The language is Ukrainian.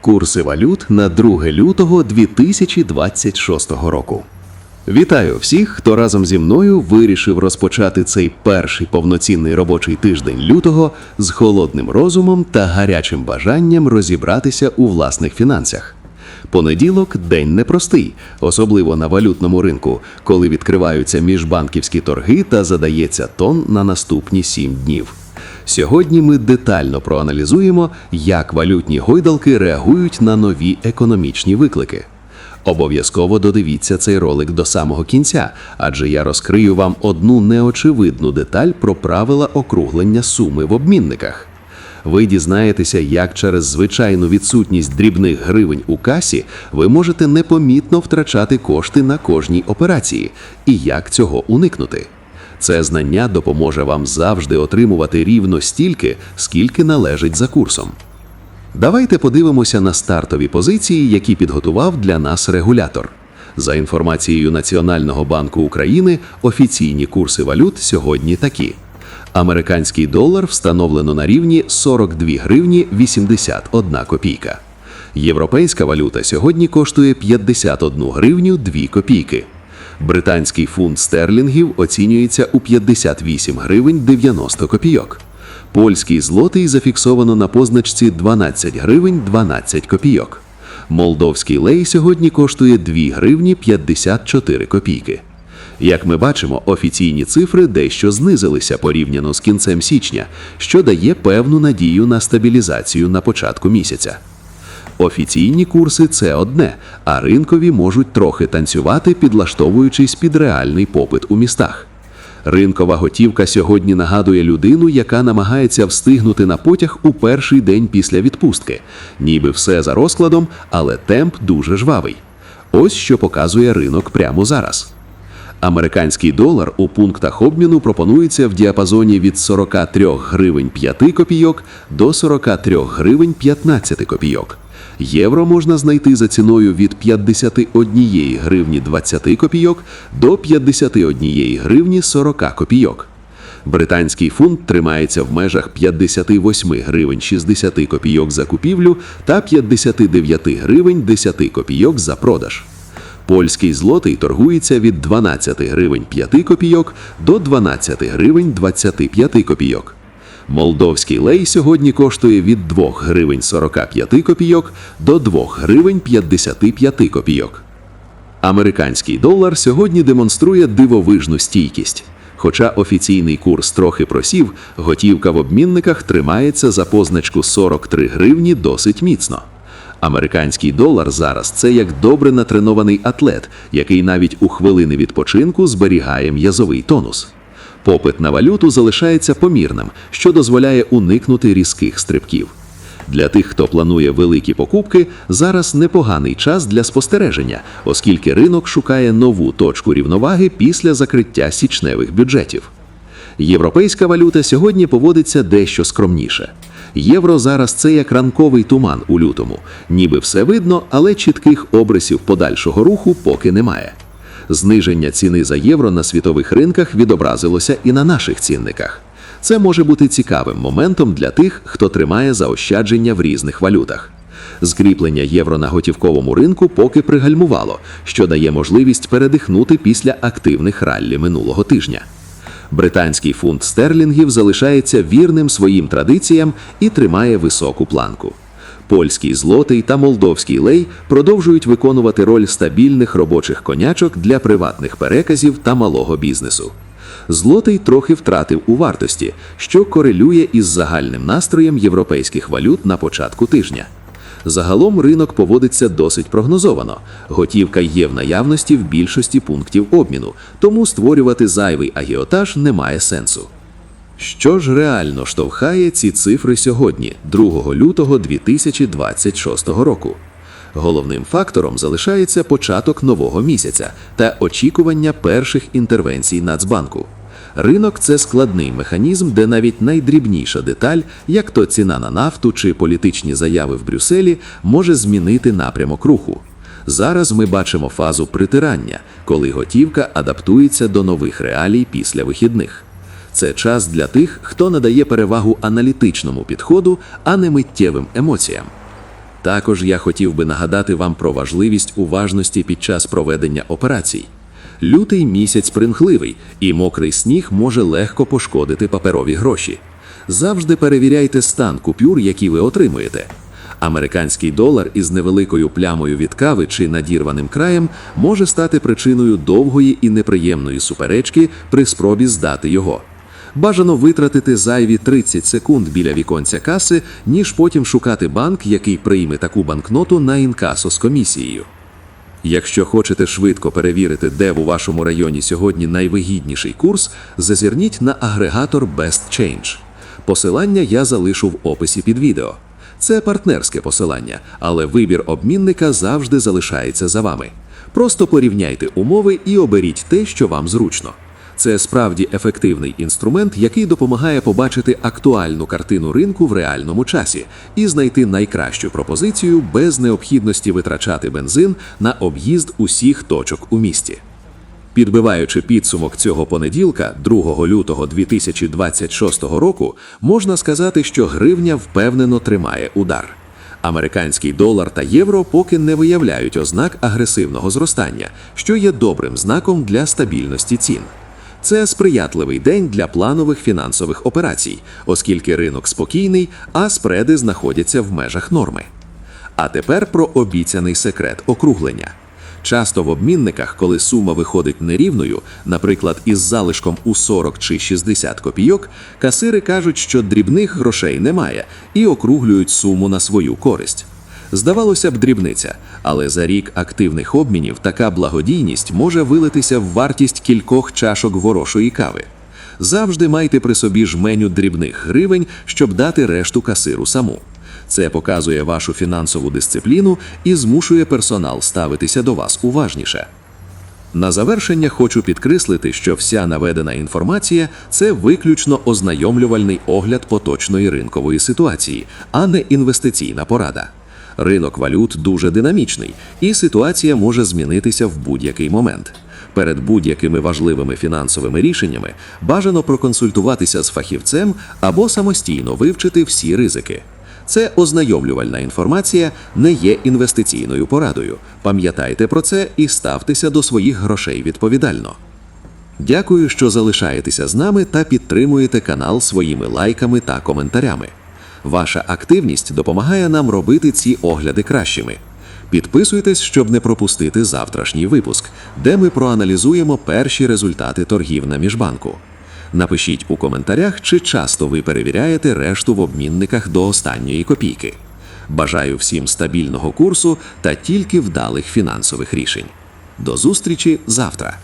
Курси валют на 2 лютого 2026 року. Вітаю всіх, хто разом зі мною вирішив розпочати цей перший повноцінний робочий тиждень лютого з холодним розумом та гарячим бажанням розібратися у власних фінансах. Понеділок день непростий, особливо на валютному ринку, коли відкриваються міжбанківські торги та задається тон на наступні сім днів. Сьогодні ми детально проаналізуємо, як валютні гойдалки реагують на нові економічні виклики. Обов'язково додивіться цей ролик до самого кінця, адже я розкрию вам одну неочевидну деталь про правила округлення суми в обмінниках. Ви дізнаєтеся, як через звичайну відсутність дрібних гривень у касі ви можете непомітно втрачати кошти на кожній операції, і як цього уникнути. Це знання допоможе вам завжди отримувати рівно стільки, скільки належить за курсом. Давайте подивимося на стартові позиції, які підготував для нас регулятор. За інформацією Національного банку України, офіційні курси валют сьогодні такі: американський долар встановлено на рівні 42 гривні 81 копійка. Європейська валюта сьогодні коштує 51 гривню 2 копійки. Британський фунт стерлінгів оцінюється у 58 гривень 90 копійок. Польський злотий зафіксовано на позначці 12 гривень 12 копійок. Молдовський лей сьогодні коштує 2 гривні 54 копійки. Як ми бачимо, офіційні цифри дещо знизилися порівняно з кінцем січня, що дає певну надію на стабілізацію на початку місяця. Офіційні курси це одне, а ринкові можуть трохи танцювати, підлаштовуючись під реальний попит у містах. Ринкова готівка сьогодні нагадує людину, яка намагається встигнути на потяг у перший день після відпустки, ніби все за розкладом, але темп дуже жвавий. Ось що показує ринок прямо зараз. Американський долар у пунктах обміну пропонується в діапазоні від 43 гривень 5 копійок до 43 гривень 15 копійок. Євро можна знайти за ціною від 51 гривні 20 копійок до 51 гривні 40 копійок. Британський фунт тримається в межах 58 гривень 60 копійок за купівлю та 59 гривень 10 копійок за продаж. Польський злотий торгується від 12 гривень 5 копійок до 12 гривень 25 копійок. Молдовський лей сьогодні коштує від 2 гривень 45 копійок до 2 гривень 55 копійок. Американський долар сьогодні демонструє дивовижну стійкість. Хоча офіційний курс трохи просів, готівка в обмінниках тримається за позначку 43 гривні досить міцно. Американський долар зараз це як добре натренований атлет, який навіть у хвилини відпочинку зберігає м'язовий тонус. Попит на валюту залишається помірним, що дозволяє уникнути різких стрибків. Для тих, хто планує великі покупки, зараз непоганий час для спостереження, оскільки ринок шукає нову точку рівноваги після закриття січневих бюджетів. Європейська валюта сьогодні поводиться дещо скромніше. Євро зараз це як ранковий туман у лютому, ніби все видно, але чітких обрисів подальшого руху поки немає. Зниження ціни за євро на світових ринках відобразилося і на наших цінниках. Це може бути цікавим моментом для тих, хто тримає заощадження в різних валютах. Скріплення євро на готівковому ринку поки пригальмувало, що дає можливість передихнути після активних раллі минулого тижня. Британський фунт стерлінгів залишається вірним своїм традиціям і тримає високу планку. Польський злотий та молдовський лей продовжують виконувати роль стабільних робочих конячок для приватних переказів та малого бізнесу. Злотий трохи втратив у вартості, що корелює із загальним настроєм європейських валют на початку тижня. Загалом ринок поводиться досить прогнозовано. Готівка є в наявності в більшості пунктів обміну, тому створювати зайвий агіотаж немає сенсу. Що ж реально штовхає ці цифри сьогодні, 2 лютого 2026 року? Головним фактором залишається початок нового місяця та очікування перших інтервенцій Нацбанку. Ринок це складний механізм, де навіть найдрібніша деталь, як то ціна на нафту чи політичні заяви в Брюсселі, може змінити напрямок руху. Зараз ми бачимо фазу притирання, коли готівка адаптується до нових реалій після вихідних. Це час для тих, хто надає перевагу аналітичному підходу, а не миттєвим емоціям. Також я хотів би нагадати вам про важливість уважності під час проведення операцій. Лютий місяць примхливий, і мокрий сніг може легко пошкодити паперові гроші. Завжди перевіряйте стан купюр, які ви отримуєте. Американський долар із невеликою плямою від кави чи надірваним краєм може стати причиною довгої і неприємної суперечки при спробі здати його. Бажано витратити зайві 30 секунд біля віконця каси, ніж потім шукати банк, який прийме таку банкноту на інкасо з комісією. Якщо хочете швидко перевірити, де в вашому районі сьогодні найвигідніший курс, зазирніть на агрегатор Best Change. Посилання я залишу в описі під відео. Це партнерське посилання, але вибір обмінника завжди залишається за вами. Просто порівняйте умови і оберіть те, що вам зручно. Це справді ефективний інструмент, який допомагає побачити актуальну картину ринку в реальному часі і знайти найкращу пропозицію без необхідності витрачати бензин на об'їзд усіх точок у місті. Підбиваючи підсумок цього понеділка, 2 лютого 2026 року, можна сказати, що гривня впевнено тримає удар. Американський долар та євро поки не виявляють ознак агресивного зростання, що є добрим знаком для стабільності цін. Це сприятливий день для планових фінансових операцій, оскільки ринок спокійний, а спреди знаходяться в межах норми. А тепер про обіцяний секрет округлення. Часто в обмінниках, коли сума виходить нерівною, наприклад, із залишком у 40 чи 60 копійок, касири кажуть, що дрібних грошей немає і округлюють суму на свою користь. Здавалося б, дрібниця, але за рік активних обмінів така благодійність може вилитися в вартість кількох чашок ворошої кави. Завжди майте при собі жменю дрібних гривень, щоб дати решту касиру саму. Це показує вашу фінансову дисципліну і змушує персонал ставитися до вас уважніше. На завершення хочу підкреслити, що вся наведена інформація це виключно ознайомлювальний огляд поточної ринкової ситуації, а не інвестиційна порада. Ринок валют дуже динамічний, і ситуація може змінитися в будь-який момент. Перед будь-якими важливими фінансовими рішеннями бажано проконсультуватися з фахівцем або самостійно вивчити всі ризики. Це ознайомлювальна інформація не є інвестиційною порадою. Пам'ятайте про це і ставтеся до своїх грошей відповідально. Дякую, що залишаєтеся з нами та підтримуєте канал своїми лайками та коментарями. Ваша активність допомагає нам робити ці огляди кращими. Підписуйтесь, щоб не пропустити завтрашній випуск, де ми проаналізуємо перші результати торгів на міжбанку. Напишіть у коментарях, чи часто ви перевіряєте решту в обмінниках до останньої копійки. Бажаю всім стабільного курсу та тільки вдалих фінансових рішень. До зустрічі завтра!